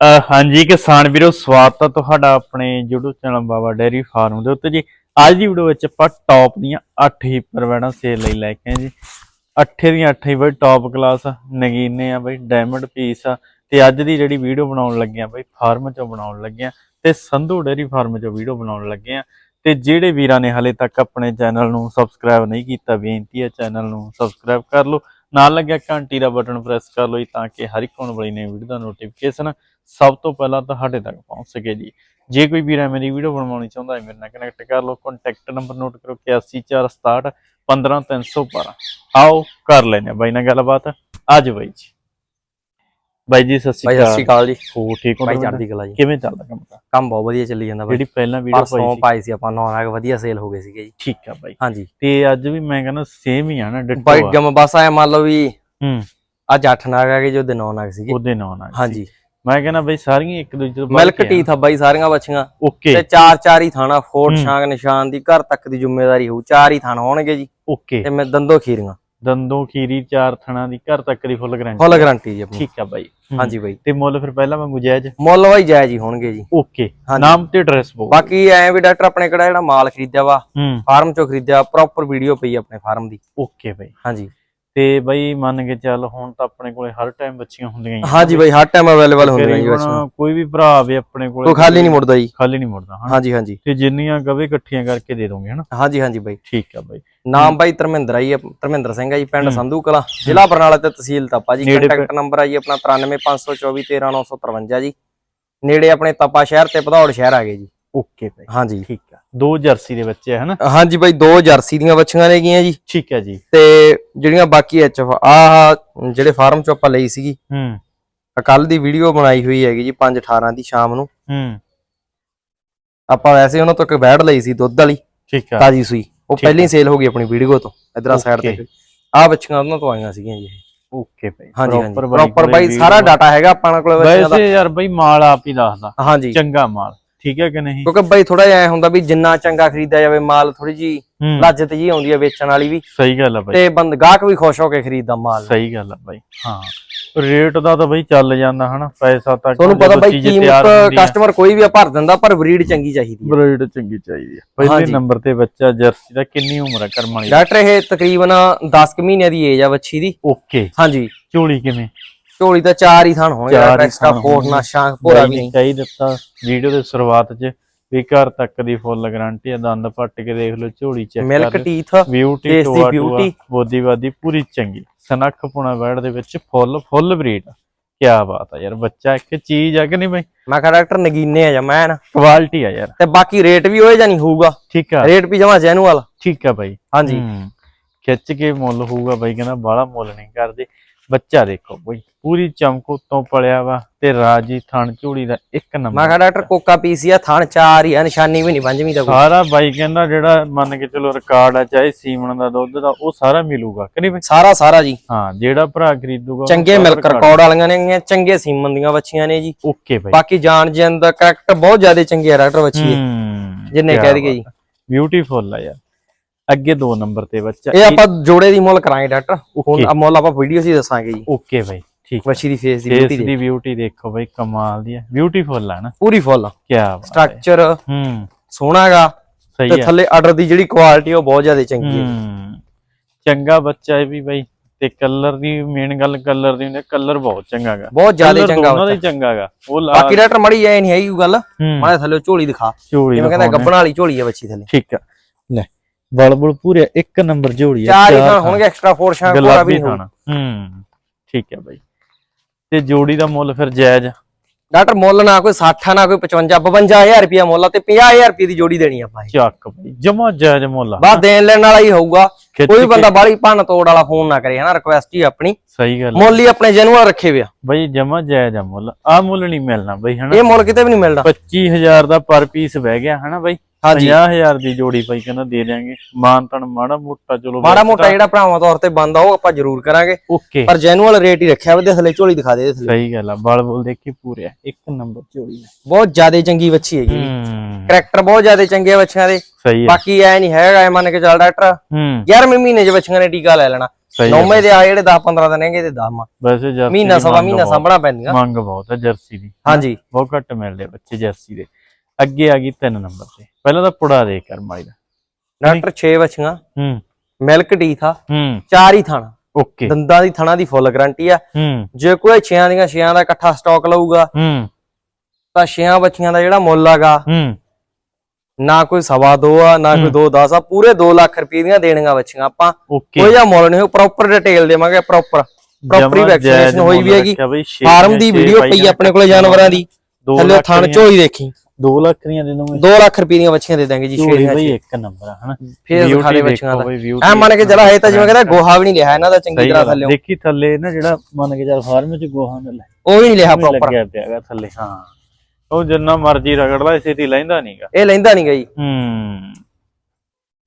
ਅਹ ਹਾਂਜੀ, ਕਿਸਾਨ ਵੀਰੋ, ਸਵਾਗਤ ਹੈ ਤੁਹਾਡਾ ਆਪਣੇ YouTube channel Baba dairy farm ਦੇ ਉੱਤੇ ਜੀ। ਅੱਜ ਦੀ ਵੀਡੀਓ ਵਿੱਚ ਆਪਾਂ ਟੌਪ ਦੀਆਂ 8 ਹੀ ਪ੍ਰਵੈਣਾ ਸੇਲ ਲਈ ਲੈ ਕੇ ਆਏ ਜੀ। 8 ਦੀਆਂ 8 ਹੀ ਬਈ ਟੌਪ ਕਲਾਸ ਨਗੀਨੇ ਆ ਬਈ ਡਾਇਮੰਡ ਪੀਸ ਆ ਤੇ ਅੱਜ ਦੀ ਜਿਹੜੀ ਵੀਡੀਓ ਬਣਾਉਣ ਲੱਗੇ ਆ ਬਈ, ਫਾਰਮ ਚੋਂ ਬਣਾਉਣ ਲੱਗੇ ਆ ਤੇ ਸੰਧੂ ਡੇਰੀ ਫਾਰਮ ਚੋਂ ਵੀਡੀਓ ਬਣਾਉਣ ਲੱਗੇ ਆ। ਤੇ ਜਿਹੜੇ ਵੀਰਾਂ ਨੇ ਹਲੇ ਤੱਕ ਆਪਣੇ ਚੈਨਲ ਨੂੰ ਸਬਸਕ੍ਰਾਈਬ ਨਹੀਂ ਕੀਤਾ, ਬੇਨਤੀ ਹੈ ਚੈਨਲ ਨੂੰ ਸਬਸਕ੍ਰਾਈਬ ਕਰ ਲਓ। ਨਾਲ ਲੱਗਿਆ ਘੰਟੀ ਦਾ ਬਟਨ ਪ੍ਰੈਸ ਕਰ ਲਓ ਜੀ ਤਾਂ ਕਿ ਹਰ ਇੱਕ ਹੋਣ ਵਾਲੀ ਨਵੀਂ ਵੀਡੀਓ ਦਾ ਨੋਟੀਫਿਕੇਸ਼ਨ ਸਭ ਤੋਂ ਪਹਿਲਾਂ ਤੁਹਾਡੇ ਤੱਕ ਪਹੁੰਚ ਸਕੇ ਜੀ। ਜੇ ਕੋਈ ਵੀਰ ਮੇਰੀ ਵੀਡੀਓ ਬਣਵਾਉਣੀ ਚਾਹੁੰਦਾ ਹੈ, ਮੇਰੇ ਨਾਲ ਕਨੈਕਟ ਕਰ ਲਓ ਕੰਟੈਕਟ ਨੰਬਰ ਨੋਟ ਕਰੋ 814661 15312 ਆਓ, ਕਰ ਲੈਨੇ ਬਾਈ ਨਾਲ ਗੱਲਬਾਤ। ਅੱਜ ਬਾਈ ਜੀ। ਬਾਈ ਜੀ ਸਤਿ ਸ਼੍ਰੀ ਸਤਿ ਸ਼੍ਰੀ ਅਕਾਲ। ਜੀ। ਹੋ ਠੀਕ ਹੋ? ਨਾ ਚੜ੍ਹਦੀ ਕਲਾ ਜੀ। ਕਿਵੇਂ ਚੱਲਦਾ ਕੰਮ ਤਾਂ? ਕੰਮ ਬਹੁਤ ਵਧੀਆ ਚੱਲੀ ਜਾਂਦਾ ਭਾਈ ਜਿਹੜੀ ਪਹਿਲਾਂ ਵੀਡੀਓ ਪਾਈ ਸੀ ਪਾਈ ਸੀ ਆਪਾਂ ਨੌ ਨਾਗ ਵਧੀਆ ਸੇਲ ਹੋ ਗਏ ਸੀਗੇ ਜੀ। ਠੀਕ ਆ ਬਾਈ। ਹਾਂਜੀ। ਤੇ ਅੱਜ ਵੀ ਮੈਂ ਕਹਿੰਦਾ ਸੇਮ ਹੀ ਆ ਨਾ ਡਿੱਟੋ ਆ। ਜਮ ਬਸ ਆਇਆ ਮੰਨ ਲਓ ਵੀ ਹੂੰ। ਅੱਜ 8 ਨਾਗ ਆ ਗਏ ਜੋ ਦੇ 9 ਨਾਗ ਸੀਗੇ। ਉਹਦੇ ਨਾਂ ਨਾਲ ਹਾਂਜੀ। ਮੈਂ ਕਹਿੰਦਾ ਬਈ ਸਾਰੀਆਂ ਇੱਕ ਦੂਜੇ ਤੋਂ ਮਿਲਕ ਟੀਥ ਆ। ਬਾਈ ਸਾਰੀਆਂ ਬੱਚੀਆਂ। ਓਕੇ। ਤੇ ਚਾਰ ਚਾਰ ਹੀ ਥਾਣਾ ਫੋਰਟ। ਸ਼ਾਂਗ ਨਿਸ਼ਾਨ ਦੀ ਘਰ ਤੱਕ ਦੀ ਜ਼ਿੰਮੇਵਾਰੀ ਹੋਊ। ਚਾਰ ਹੀ ਥਾਣ ਹੋਣਗੇ ਜੀ। ਓਕੇ। ਤੇ ਮੈਂ ਦੰਦੋ ਖੀਰੀਆਂ। ਦੰਦੋਂ ਖੀਰੀ ਚਾਰ ਥਣਾ ਦੀ ਘਰ ਤੱਕ ਦੀ ਫੁੱਲ ਗਰੰਟੀ ਫੁੱਲ ਗਾਰੰਟੀ ਜੀ ਆਪਣੀ। ਠੀਕ ਆ ਬਾਈ। ਹਾਂਜੀ ਬਾਈ। ਤੇ ਮੁੱਲ ਫਿਰ ਪਹਿਲਾਂ ਵਾਂਗੂ ਜਾਇਜ਼? ਮੁੱਲ ਬਾਈ ਜਾਇਜ਼ ਹੀ ਹੋਣਗੇ ਜੀ। ਓਕੇ। ਨਾਮ ਤੇ ਐਡਰੈਸ ਬੋ ਬਾਕੀ ਐ ਵੀ ਡਾਕਟਰ ਆਪਣੇ ਕਿਹੜਾ ਜਿਹੜਾ ਮਾਲ ਖਰੀਦਿਆ ਵਾ ਫਾਰਮ ਚੋਂ ਖਰੀਦਿਆ ਪ੍ਰੋਪਰ ਵੀਡੀਓ ਪਈ ਆਪਣੇ ਫਾਰਮ ਦੀ। ਓਕੇ ਬਾਈ। ਹਾਂਜੀ। ਤੇ ਬਾਈ ਮੰਨ ਕੇ ਚੱਲ ਹੁਣ ਤਾਂ ਆਪਣੇ ਕੋਲੇ ਹਰ ਟਾਈਮ ਬੱਚੀਆਂ ਹੁੰਦੀਆਂ ਹੀ ਆ। ਹਾਂਜੀ ਬਾਈ ਹਰ ਟਾਈਮ ਅਵੇਲੇਬਲ ਹੁੰਦੀਆਂ ਜੀ ਤਕਰੀਬਨ ਬੱਚੀਆਂ। ਕੋਈ ਵੀ ਭਰਾ ਆਵੇ ਆਪਣੇ ਕੋਲੇ ਕੋਈ ਖਾਲੀ ਨਹੀਂ ਮੁੜਦਾ ਜੀ। ਖਾਲੀ ਨਹੀਂ ਮੁੜਦਾ ਹਾਂ ਹਾਂਜੀ ਹਾਂਜੀ। ਤੇ ਜਿੰਨੀਆਂ ਗਵੇ ਇਕੱਠੀਆਂ ਕਰਕੇ ਦੇ ਦੋਗੇ ਹਨਾ? ਹਾਂਜੀ ਹਾਂਜੀ ਬਾਈ। ਠੀਕ ਆ ਬਾਈ। ਨਾਮ ਬਾਈ ਧਰਮਿੰਦਰ ਆ ਜੀ ਧਰਮਿੰਦਰ ਸਿੰਘ ਆ ਜੀ ਪਿੰਡ। ਸੰਧੂ ਕਲਾ ਜ਼ਿਲ੍ਹਾ ਬਰਨਾਲਾ ਤੇ ਤਹਿਸੀਲ ਤਪਾ ਜੀ। ਨੇੜੇ ਕੰਟੈਕਟ ਨੰਬਰ ਆ ਜੀ ਆਪਣਾ 9354213953 ਜੀ। ਨੇੜੇ ਆਪਣੇ ਤਪਾ ਸ਼ਹਿਰ ਤੇ ਭਦੌੜ ਸ਼ਹਿਰ ਆ ਗਏ ਜੀ। ਓਕੇ ਬਾਈ ਹਾਂਜੀ। ਠੀਕ ਆ। ਦੋ ਜਰਸੀ ਦੇ ਬੱਚੇ ਆ ਹਨਾ? ਹਾਂਜੀ ਬਾਈ ਦੋ ਜਰਸੀ ਦੀਆਂ ਬੱਚੀਆਂ ਨੇ ਗਈਆਂ ਜੀ। ਠੀਕ ਹੈ ਜੀ। ਤੇ ਜਿਹੜੀਆਂ ਬਾਕੀ ਐਚ ਆ ਜਿਹੜੇ ਫਾਰਮ ਚੋਂ ਆਪਾਂ ਲਈ ਸੀਗੀ ਹੂੰ। ਕੱਲ ਦੀ ਵੀਡੀਓ ਬਣਾਈ ਹੋਈ ਹੈਗੀ ਜੀ 5:18 ਦੀ ਸ਼ਾਮ ਨੂੰ। ਹੂੰ। ਆਪਾਂ ਵੈਸੇ ਉਹਨਾਂ ਤੋਂ ਇੱਕ ਬੈੜ ਲਈ ਸੀ ਦੁੱਧ ਵਾਲੀ ਠੀਕ ਆ। ਤਾਜੀ ਸੂਈ। ਉਹ ਪਹਿਲਾਂ ਹੀ ਸੇਲ ਹੋ ਗਈ ਆਪਣੀ ਵੀਡੀਓ ਤੋਂ ਇਧਰ ਸਾਈਡ. ਤੇ। ਆ ਬੱਚੀਆਂ ਉਹਨਾਂ ਤੋਂ ਆਈਆਂ ਸੀਗੀਆਂ ਜੀ। ਓਕੇ ਬਾਈ ਹਾਂਜੀ ਪ੍ਰੋਪਰ ਬਾਈ ਸਾਰਾ। ਡਾਟਾ ਹੈਗਾ ਆਪਾਂ ਕੋਲ ਬੱਚਿਆਂ ਦਾ ਵੈਸੇ ਯਾਰ ਬਈ ਮਾਲ ਆਪ ਹੀ ਦੱਸਦਾ। ਹਾਂਜੀ। ਚੰਗਾ ਮਾਲ। ਠੀਕ ਹੈ ਕਿ ਨਹੀਂ? ਕਿਉਂਕਿ ਬਾਈ ਥੋੜਾ ਜਿਹਾ ਐ ਹੁੰਦਾ ਵੀ ਜਿੰਨਾ ਚੰਗਾ ਖਰੀਦਿਆ ਜਾਵੇ ਮਾਲ ਥੋੜੀ ਜੀ ਲੱਜਤ ਜੀ ਆਉਂਦੀ ਹੈ ਵੇਚਣ ਵਾਲੀ ਵੀ। ਸਹੀ ਗੱਲ ਆ ਬਾਈ। ਤੇ ਬੰਦ ਗਾਹਕ ਵੀ ਖੁਸ਼ ਹੋ ਕੇ ਖਰੀਦਦਾ ਮਾਲ। ਸਹੀ ਗੱਲ ਆ ਬਾਈ ਹਾਂ। ਰੇਟ ਦਾ ਤਾਂ ਬਈ ਚੱਲ ਜਾਂਦਾ ਹਨਾ ਪੈਸਾ ਤਾਂ ਤੁਹਾਨੂੰ ਪਤਾ ਬਾਈ ਕੀਮਤ ਆ, ਕਸਟਮਰ ਕੋਈ ਵੀ ਆ ਭਰ ਦਿੰਦਾ ਪਰ ਬਰੀਡ ਚੰਗੀ ਚਾਹੀਦੀ ਹੈ ਬਰੀਡ ਚੰਗੀ ਚਾਹੀਦੀ ਹੈ ਪਹਿਲੇ। ਨੰਬਰ ਤੇ ਬੱਚਾ ਜਰਸੀ ਦਾ ਕਿੰਨੀ ਉਮਰ ਹੈ ਕਰਮ ਵਾਲੀ? ਡਾਕਟਰ ਇਹ ਤਕਰੀਬਨ 10 ਕੁ ਮਹੀਨਿਆਂ ਦੀ ਏਜ ਆ ਬੱਚੀ ਦੀ। ਓਕੇ। ਹਾਂਜੀ। ਝੋਲੀ ਕਿਵੇਂ? ਝੋਲੀ ਤਾਂ ਚਾਰ ਹੀ ਥਾਣ ਹੋਣਗੇ ਚਾਰ ਐਕਸਟਰਾ ਫੋਰ। ਨਾ ਸ਼ਾਂਖ ਭੋਰਾ ਵੀ ਨਹੀਂ। ਚਾਹੀ ਦਿੱਤਾ ਵੀਡੀਓ ਦੇ ਸ਼ੁਰੂਆਤ 'ਚ ਵੀ ਘਰ ਤੱਕ ਦੀ ਫੁੱਲ ਗਾਰੰਟੀ ਆ ਦੰਦ ਪੱਟ ਕੇ ਦੇਖ ਲਓ ਝੋਲੀ ਚੈੱਕ ਮਿਲਕ ਟੀਥ ਬਿਊਟੀ ਟੋਆ। ਟੋਆ ਬੋਦੀ ਬਾਦੀ ਪੂਰੀ ਚੰਗੀ। ਸਨੱਖ ਪੁਣਾ ਬੈੜ ਦੇ ਵਿੱਚ ਫੁੱਲ ਫੁੱਲ ਬਰੀਡ ਕੀ ਬਾਤ ਆ ਯਾਰ ਬੱਚਾ ਇੱਕ ਚੀਜ਼ ਆ ਕਿ ਨਹੀਂ ਬਈ? ਮੈਂ ਕਿਹਾ ਡਾਕਟਰ ਨਗੀਨੇ ਆ ਜਮੈਨ ਕੁਆਲਿਟੀ ਆ ਯਾਰ। ਤੇ ਬਾਕੀ ਰੇਟ ਵੀ ਹੋਏ ਜਾਂ ਨਹੀਂ ਹੋਊਗਾ। ਠੀਕ ਆ। ਰੇਟ ਵੀ ਜਮਾ ਜੈਨੂਅਲ ਠੀਕ ਆ ਬਾਈ। ਹਾਂਜੀ। ਖਿੱਚ ਕੇ ਮੁੱਲ ਹੋਊਗਾ ਬਾਈ ਕਹਿੰਦਾ ਬਾਹਲਾ ਮੁੱਲ ਨਹੀਂ ਕਰਦੇ। ਬੱਚਾ ਦੇਖੋ ਬਈ ਪੂਰੀ ਚਮਕ ਉੱਤੋਂ ਪਲਿਆ ਵਾ ਤੇ ਰਾਜੀ ਥਣ ਝੂੜੀ ਦਾ ਇੱਕ ਮੈਂ ਨੰਬਰ ਕਿਹਾ ਡਾਕਟਰ ਕੋਕਾ ਪੀਸੀ ਆ ਥਣ ਚਾਰ ਹੀ ਆ ਨਿਸ਼ਾਨੀ ਵੀ ਨਹੀਂ ਪੰਜਵੀਂ ਦਾ ਕੋਈ। ਸਾਰਾ ਬਾਈ ਕਹਿੰਦਾ ਜਿਹੜਾ ਮੰਨ ਕੇ ਚਲੋ ਰਿਕਾਰਡ ਆ ਚਾਹੇ ਸੀਮਣ ਦਾ ਦੁੱਧ ਦਾ ਉਹ ਸਾਰਾ ਮਿਲੂਗਾ ਕਿ ਨਹੀਂ ਬਈ? ਸਾਰਾ ਸਾਰਾ ਜੀ। ਹਾਂ ਜਿਹੜਾ ਭਰਾ ਖਰੀਦੂਗਾ ਚੰਗੇ ਮਿਲਕ ਰਿਕਾਰਡ ਵਾਲੀਆਂ ਨੇ ਚੰਗੇ ਸੀਮਨ ਦੀਆਂ ਬੱਚੀਆਂ ਨੇ ਜੀ। ਓਕੇ ਬਾਈ। ਬਾਕੀ ਜਾਣ ਜਨ ਦਾ ਬਹੁਤ ਜ਼ਿਆਦਾ ਚੰਗੇ ਆ ਡਾਕਟਰ ਬੱਚੀ ਜਿੰਨੇ ਕਹਿ ਦਈਏ ਜੀ। ਬਿਊਟੀਫੁਲ ਆ ਯਾਰ। ਅੱਗੇ ਦੋ ਨੰਬਰ ਤੇ ਬੱਚਾ ਇਹ ਆਪਾਂ ਜੋੜੇ ਦੀ ਮੁੱਲ ਕਰਾਂਗੇ ਡਾਕਟਰ। ਹੁਣ ਮੁੱਲ ਆਪਾਂ ਵੀਡੀਓ 'ਚ ਹੀ ਦੱਸਾਂਗੇ ਜੀ। ਓਕੇ ਬਾਈ ਠੀਕ ਬੱਚੀ ਦੀ ਫੇਸ ਦੀ ਬਿਊਟੀ ਦੀ ਦੀ ਬਿਊਟੀ ਦੇਖੋ ਬਾਈ ਕਮਾਲ ਦੀ ਹੈ। ਬਿਊਟੀਫੁਲ ਆ ਨਾ। ਪੂਰੀ ਫੁੱਲ ਕੀ ਹੈ। ਸਟਰਕਚਰ ਹੂੰ। ਸੋਹਣਾ ਹੈਗਾ। ਸਹੀ ਤੇ ਹੈ। ਥੱਲੇ ਆਰਡਰ ਦੀ ਜਿਹੜੀ ਕੁਆਲਿਟੀ ਉਹ ਬਹੁਤ ਜ਼ਿਆਦਾ ਚੰਗੀ ਹੈ ਹੂੰ। ਚੰਗਾ ਬੱਚਾ ਹੈ ਵੀ ਬਾਈ। ਤੇ ਕਲਰ ਦੀ ਮੇਨ ਗੱਲ ਕਲਰ ਦੀ ਹੁੰਦੀ ਕਲਰ ਬਹੁਤ ਚੰਗਾ ਗਾ ਬਹੁਤ ਜ਼ਿਆਦਾ ਚੰਗਾ ਦੋਨਾਂ ਦਾ ਹੀ ਬੱਚਾ। ਚੰਗਾ ਗਾ ਉਹ ਲਾ ਬਾਕੀ ਡਾਕਟਰ ਮੜੀ ਐ ਨਹੀਂ ਹੈਗੀ ਗੱਲ। ਹੂੰ, ਮਾੜੇ ਥੱਲੇ ਝੋਲੀ ਦਿਖਾ। ਝੋਲੀ ਜਿਵੇਂ ਕਹਿੰਦਾ। ਗੱਬਣ ਵਾਲੀ ਝੋਲੀ ਹੈ ਬੱਚੀ ਥੱਲੇ। ਠੀਕ ਆ। ਬਲਬਲ ਪੂਰੇ ਇੱਕ ਨੰਬਰ ਝੋਲੀ ਆ ਚਾਰ ਹੀ ਹੋਣਗੇ ਐਕਸਟਰਾ ਫੋਰ ਪੂਰਾ ਗੁਲਾਬੀ ਵੀ ਨਹੀਂ ਖਾਣਾ ਹੂੰ ਠੀਕ ਹੈ ਬਾਈ। ਤੇ ਜੋੜੀ ਦਾ ਮੁੱਲ ਫਿਰ ਜਾਇਜ਼? ਡਾਕਟਰ ਮੁੱਲ ਨਾ ਕੋਈ 60 ਨਾ ਕੋਈ 55 52000 ਰੁਪਿਆ ਮੁੱਲ ਤੇ 50000 ਰੁਪਏ ਦੀ ਜੋੜੀ ਦੇਣੀ ਆਪਾਂ। ਚੱਕ ਬਾਈ ਜਮਾ ਜਾਇਜ਼ ਮੁੱਲ ਆ। ਬਸ ਦੇਣ ਲੈਣ ਵਾਲਾ ਹੀ ਹੋਊਗਾ। ਕੋਈ ਬੰਦਾ ਬਾਹਲੀ ਭੰਨ ਤੋੜ ਵਾਲਾ ਫੋਨ ਨਾ ਕਰੇ ਹਨਾ ਰਿਕੁਐਸਟ ਹੀ ਆਪਣੀ। ਸਹੀ ਗੱਲ। ਮੁੱਲ ਹੀ ਆਪਣੇ ਜੈਨੂਅਲ ਰੱਖੇ ਵਿਆ ਬਾਈ ਜਮਾ ਜਾਇਜ਼ ਆ ਮੁੱਲ। ਆ ਮੁੱਲ ਨਹੀਂ ਮਿਲਣਾ ਬਾਈ ਹਨਾ। ਇਹ ਮੁੱਲ ਕਿਤੇ ਵੀ ਨਹੀਂ ਮਿਲਦਾ। 25000 ਦਾ ਪਰ ਪੀਸ ਬਹਿ ਗਿਆ ਹਨਾ ਬਾਈ। ਹਾਂਜੀ। 50000 ਦੀ ਜੋੜੀ ਬਾਈ ਕਹਿੰਦਾ ਦੇ ਦਿਆਂਗੇ। ਮਾਨ ਤਨ ਮਾੜਾ ਮੋਟਾ ਚਲੋ ਮਾੜਾ ਮੋਟਾ ਜਿਹੜਾ ਭਰਾਵਾਂ ਤੌਰ ਤੇ ਬੰਦਾ ਉਹ ਆਪਾਂ ਜ਼ਰੂਰ ਕਰਾਂਗੇ। ਓਕੇ। ਪਰ ਜੈਨੂਅਲ ਰੇਟ ਹੀ ਰੱਖਿਆ ਵਾ ਥੱਲੇ ਝੋਲੀ ਦਿਖਾ ਦੇ ਥੱਲੇ ਸਹੀ ਗੱਲ ਆ ਬਲ ਬੁਲ ਦੇਖੀ ਪੂਰੇ ਆ। ਇੱਕ ਨੰਬਰ ਝੋਲੀ। ਬਹੁਤ ਜ਼ਿਆਦਾ ਚੰਗੀ ਬੱਚੀ ਹੈਗੀ। ਕਰੈਕਟਰ ਬਹੁਤ ਜ਼ਿਆਦਾ ਚੰਗੇ ਆ ਬੱਚਿਆਂ ਦੇ। ਸਹੀ ਬਾਕੀ ਐ ਨਹੀਂ ਹੈਗਾ ਐ ਮੰਨ ਕੇ ਚੱਲ ਡਾਕਟਰ। ਹੂੰ। 11ਵੇਂ ਮਹੀਨੇ 'ਚ ਬੱਚਿਆਂ ਨੇ ਟੀਕਾ ਲੈ ਲੈਣਾ। ਨੌਵੇਂ ਦੇ ਆ ਜਿਹੜੇ 10 15 ਦਿਨ ਹੈਗੇ ਤੇ 10 ਵੈਸੇ ਜਰਸੀ ਮਹੀਨਾ ਦੀ ਸਵਾ ਮਹੀਨਾ ਸਾਂਭਣਾ ਪੈਂਦੀਆਂ। ਮੰਗ ਬਹੁਤ ਹੈ ਜਰਸੀ ਦੀ। ਹਾਂਜੀ। ਬਹੁਤ ਘੱਟ ਮਿਲਦੇ ਬੱਚੇ ਜਰਸੀ ਦੇ। ਅੱਗੇ ਆ ਗਈ 3 ਨੰਬਰ ਤੇ। ਪਹਿਲਾਂ ਤਾਂ ਪੁੜਾ ਦੇ ਕਰ ਮਾਈ ਦਾ। ਡਾਕਟਰ 6 ਬੱਚੀਆਂ ਹੂੰ। ਮਿਲਕ ਡੀਥ ਆ ਹੂੰ। ਚਾਰ ਹੀ ਥਾਣਾ। ਓਕੇ। ਦੰਦਾਂ ਦੀ ਥਣਾ ਦੀ ਫੁੱਲ ਗਾਰੰਟੀ ਆ। ਹੂੰ। ਜੇ ਕੋਈ ਛਿਆਂ ਦੀਆਂ ਛਿਆਂ ਦਾ ਇਕੱਠਾ ਸਟਾਕ ਲਊਗਾ ਹੂੰ। ਤਾਂ ਛਿਆਂ ਬੱਚੀਆਂ ਦਾ ਜਿਹੜਾ ਮੁੱਲ ਆਗਾ ਹੂੰ। ਨਾ ਕੋਈ ਸਵਾ ਦੋ ਆ ਨਾ ਕੋਈ 2 10 ਆ ਪੂਰੇ 2 ਲੱਖ ਰੁਪਏ ਦੀਆਂ ਦੇਣੀਆਂ ਬੱਚੀਆਂ ਆਪਾਂ ਕੋਈ ਜਾਂ ਮੁੱਲ ਨਹੀਂ ਪ੍ਰੋਪਰ ਡਿਟੇਲ ਦੇਵਾਂਗੇ ਪ੍ਰੋਪਰ ਪ੍ਰੋਪਰੀ ਵੈਕਸੀਨੇਸ਼ਨ ਹੋਈ ਵੀ ਹੈਗੀ। ਫਾਰਮ ਦੀ ਵੀਡੀਓ ਪਈ ਆਪਣੇ ਕੋਲੇ ਜਾਨਵਰਾਂ ਦੀ। ਥੱਲੇ ਥਣ ਝੋਲੀ ਦੇਖੀ। 2 ਲੱਖ ਦੀਆਂ ਦੇ 2 ਲੱਖ ਰੁਪਏ ਦੀਆਂ ਬੱਚੀਆਂ ਦੇ ਦਾਂਗੇ ਜੀ ਸ਼ੇਰੀਆਂ ਬਈ ਇੱਕ ਨੰਬਰ ਹਨਾ? ਫੇਰ ਦਿਖਾ ਦੇ। ਬੱਚੀਆਂ ਦਾ ਐ ਮੰਨ ਕੇ ਚਲਾ ਹੈ ਤਾਂ ਜਿਵੇਂ ਕਹਿੰਦਾ ਗੋਹਾ ਵੀ ਨਹੀਂ ਲਿਆ ਇਹਨਾਂ ਦਾ ਚੰਗੀ ਤਰ੍ਹਾਂ। ਥੱਲੇ। ਦੇਖੀ ਥੱਲੇ ਨਾ ਜਿਹੜਾ ਮੰਨ ਕੇ ਚੱਲ ਫਾਰਮ ਚ ਗੋਹਾ ਨਾ ਲੈ। ਉਹ ਵੀ ਨਹੀਂ ਲਿਆ ਪ੍ਰੋਪਰ ਲੱਗਿਆ ਪਿਆਗਾ ਥੱਲੇ ਹਾਂ। ਉਹ ਜਿੰਨਾ ਮਰਜ਼ੀ ਰਗੜਦਾ ਇਸੇ ਤੇ ਲੈਂਦਾ ਨਹੀਂਗਾ ਇਹ ਲੈਂਦਾ ਨਹੀਂ ਗਈ ਹੂੰ।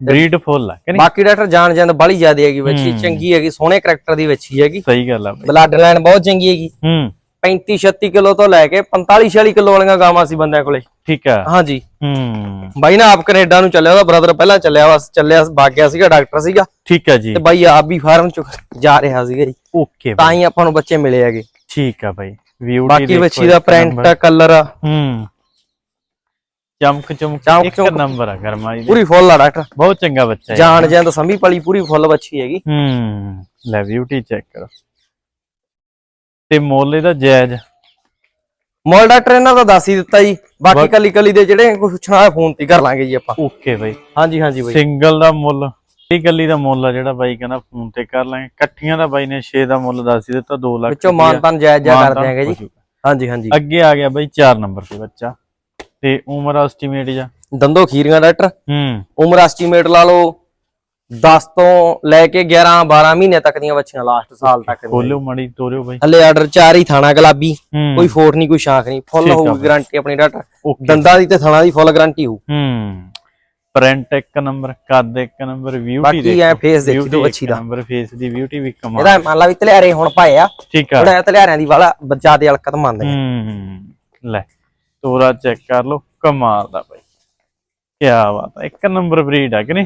ਬਰੀਡ ਫੁੱਲ ਆ ਕਿ ਨਹੀਂ? ਬਾਕੀ ਡਾਕਟਰ ਜਾਣ ਜਾਂਦ ਬੜੀ ਜ਼ਿਆਦੀ ਹੈਗੀ ਬੱਚੀ ਹੂੰ। ਚੰਗੀ ਹੈਗੀ ਸੋਹਣੇ ਕਰੈਕਟਰ ਦੀ ਬੱਚੀ ਹੈਗੀ। ਸਹੀ ਗੱਲ ਆ ਬਲੱਡ ਲਾਈਨ ਬਹੁਤ ਚੰਗੀ ਹੈਗੀ। ਹੂੰ। 35 36 ਕਿਲੋ ਤੋਂ ਲੈ ਕੇ 45 46 ਕਿਲੋ ਵਾਲੀਆਂ ਗਾਵਾਂ ਸੀ ਬੰਦਿਆਂ ਕੋਲੇ। ਠੀਕ ਆ ਹਾਂਜੀ। ਹੂੰ। ਬਾਈ ਨਾ ਆਪ ਕੈਨੇਡਾ ਨੂੰ ਚੱਲਿਆ ਉਹਦਾ ਬ੍ਰਦਰ ਪਹਿਲਾਂ ਚੱਲਿਆ ਵਾ ਚੱਲਿਆ ਭਾਗ ਗਿਆ ਸੀਗਾ ਡਾਕਟਰ ਸੀਗਾ। ਠੀਕ ਆ ਜੀ। ਤੇ ਬਾਈ ਆਪ ਵੀ ਫਾਰਮ ਚ ਜਾ ਰਿਹਾ ਸੀਗਾ ਜੀ। ਓਕੇ ਤਾਂ ਹੀ ਆਪਾਂ ਨੂੰ ਬੱਚੇ ਮਿਲੇ ਹੈਗੇ। ਠੀਕ ਆ ਬਾਈ। ਬਿਊਟੀ ਬਾਕੀ ਬੱਚੀ ਦਾ ਪ੍ਰਿੰਟ ਕਲਰ ਹੂੰ। ਚਮਕ ਚਮਕ ਇੱਕ। ਨੰਬਰ ਆ ਗਰਮਾਈ ਦੀ। ਪੂਰੀ ਫੁੱਲ ਆ ਡਾਕਟਰ ਬਹੁਤ ਚੰਗਾ ਬੱਚਾ ਹੈ। ਜਾਣ ਜਾਂਦ ਸੰਭੀ ਪਲੀ ਪੂਰੀ ਫੁੱਲ ਬੱਚੀ ਹੈਗੀ। ਹੂੰ। ਲੈ ਬਿਊਟੀ ਚੈੱਕ ਕਰੋ। ਤੇ ਮੁੱਲ ਇਹਦਾ ਜਾਇਜ਼ ਮੋਲ ਡਾਕਟਰ ਇਹਨਾਂ ਦਾ ਦੱਸ ਹੀ ਦਿੱਤਾ ਜੀ। ਬਾਕੀ ਕੱਲੀ ਕੱਲੀ ਦੇ ਜਿਹੜੇ ਕੁਝ ਪੁੱਛਣਾ ਫੋਨ ਤੇ ਕਰ ਲਾਂਗੇ ਜੀ ਆਪਾਂ। ਓਕੇ ਬਾਈ। ਹਾਂਜੀ ਹਾਂਜੀ ਬਾਈ। ਸਿੰਗਲ ਦਾ ਮੁੱਲ ਇਹ ਗੱਲੀ ਦਾ ਮੁੱਲ ਆ ਜਿਹੜਾ ਬਾਈ ਕਹਿੰਦਾ ਫੋਨ ਤੇ ਕਰ ਲਾਂਗੇ। ਇਕੱਠੀਆਂ ਦਾ ਬਾਈ ਨੇ 6 ਦਾ ਮੁੱਲ ਦੱਸ ਹੀ ਦਿੱਤਾ 2 ਲੱਖ ਵਿੱਚੋਂ। ਮਾਨਤਾਨ ਜਾਇਜ਼ ਜਾ ਕਰ ਦਿਆਂਗੇ ਜੀ। ਹਾਂਜੀ ਹਾਂਜੀ। ਅੱਗੇ ਆ ਗਿਆ ਬਾਈ 4 ਨੰਬਰ ਤੇ ਬੱਚਾ। ਤੇ ਉਮਰ ਐਸਟੀਮੇਟ ਜਾ ਦੰਦੋ ਖੀਰੀਆਂ ਡਾਕਟਰ। ਹੂੰ। ਉਮਰ ਐਸਟੀਮੇਟ ਲਾ ਲਓ। 10 ਤੋਂ ਲੈ ਕੇ 11 12 ਮਹੀਨੇ ਤੱਕ ਦੀਆਂ ਬੱਚੀਆਂ ਲਾਸਟ ਸਾਲ ਤੱਕ। ਖੋਲਿਓ ਮੜੀ ਤੋਰਿਓ ਬਾਈ। ਹਲੇ ਆਰਡਰ ਚਾਰ ਹੀ ਥਾਣਾ ਗੁਲਾਬੀ। ਕੋਈ ਫੋਟ ਨਹੀਂ ਕੋਈ ਸ਼ਾਖ ਨਹੀਂ। ਫੁੱਲ ਹੋਊਗੀ। ਗਾਰੰਟੀ ਆਪਣੀ ਓਕੇ। ਦੰਦਾਂ ਦੀ ਤੇ ਥਣਾ ਦੀ ਫੁੱਲ ਗਾਰੰਟੀ ਹੋਊ। ਹੂੰ। ਪ੍ਰਿੰਟ ਇੱਕ ਨੰਬਰ ਕੱਦ ਇੱਕ ਨੰਬਰ ਬਿਊਟੀ ਬਾਕੀ ਐ ਫੇਸ ਦੇਖੀ ਤੂੰ ਬੱਚੀ ਦਾ। ਨੰਬਰ ਫੇਸ ਦੀ ਬਿਊਟੀ ਵੀ ਕਮਾਲ। ਇਹਦਾ ਮੰਨ ਲਾ ਵੀ ਤਲਿਆਰੇ ਹੁਣ ਪਾਏ ਆ। ਠੀਕ ਆ। ਥੋੜਾ ਤਲਿਆਰਿਆਂ ਦੀ ਵਾਲਾ ਬੱਚਾ ਦੇ ਹਲਕਤ ਮੰਨਦੇ। ਹੂੰ। ਲੈ ਤੋਰਾ ਚੈੱਕ ਕਰ ਲਓ। ਕਮਾਲ ਦਾ ਬਾਈ। ਕੀ ਬਾਤ ਹੈ ਇੱਕ ਨੰਬਰ ਬਰੀਡ ਆ ਕਿ ਨਹੀਂ?